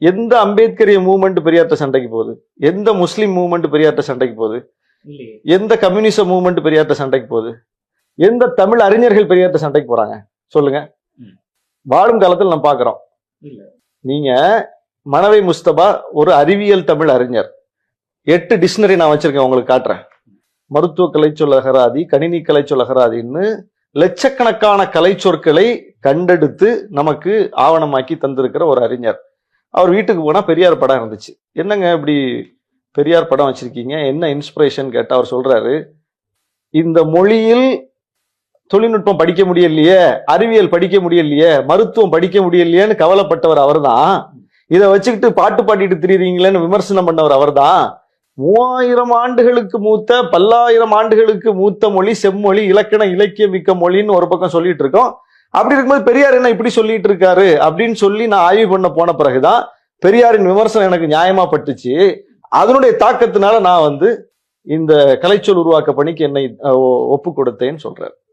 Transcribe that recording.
எந்த அம்பேத்கரிய மூவ்மெண்ட் பெரியார்ட்ட சண்டைக்கு போகுது? எந்த முஸ்லீம் மூவ்மெண்ட் பெரியார்ட்ட சண்டைக்கு போகுது? எந்த கம்யூனிச மூவ்மெண்ட் பெரியார்ட்ட சண்டைக்கு போகுது? எந்த தமிழ் அறிஞர்கள் பெரியார்ட்ட சண்டைக்கு போறாங்க? சொல்லுங்க. வாழும் காலத்தில் நம்ம பாக்குறோம். இல்ல. நீங்க மனவை முஸ்தபா ஒரு அறிவியல் தமிழ் அறிஞர். எட்டு டிக்ஷனரி நான் வச்சிருக்கேன் உங்களுக்கு காட்டுறேன். மருத்துவ கலைச்சொல் அகராதி கணினி கலைச்சொல் அகராதின்னு லட்சக்கணக்கான கலைச்சொற்களை கண்டெடுத்து நமக்கு ஆவணமாக்கி தந்திருக்கிற ஒரு அறிஞர். அவர் வீட்டுக்கு போனால் பெரியார் படம் இருந்துச்சு. என்னங்க இப்படி பெரியார் படம் வச்சுருக்கீங்க? என்ன இன்ஸ்பிரேஷன் கேட்டால் அவர் சொல்கிறாரு இந்த மொழியில் தொழில்நுட்பம் படிக்க முடியலையே அறிவியல் படிக்க முடியலையே மருத்துவம் படிக்க முடியலையேன்னு கவலைப்பட்டவர் அவர்தான். இதை வச்சுக்கிட்டு பாட்டு பாடிட்டு திரியுறீங்களேன்னு விமர்சனம் பண்ணவர் அவர்தான். மூவாயிரம் ஆண்டுகளுக்கு மூத்த பல்லாயிரம் ஆண்டுகளுக்கு மூத்த மொழி செம்மொழி இலக்கண இலக்கிய மிக்க மொழின்னு ஒரு பக்கம் சொல்லிட்டு இருக்கோம். அப்படி இருக்கும்போது பெரியார் என்ன இப்படி சொல்லிட்டு இருக்காரு அப்படின்னு சொல்லி நான் ஆய்வு பண்ண போன பிறகுதான் பெரியாரின் விமர்சனம் எனக்கு நியாயமா பட்டுச்சு. அதனுடைய தாக்கத்தினால நான் வந்து இந்த கலைச்சொல் உருவாக்க பணிக்கு என்னை ஒப்பு கொடுத்தேன்னு சொல்றாரு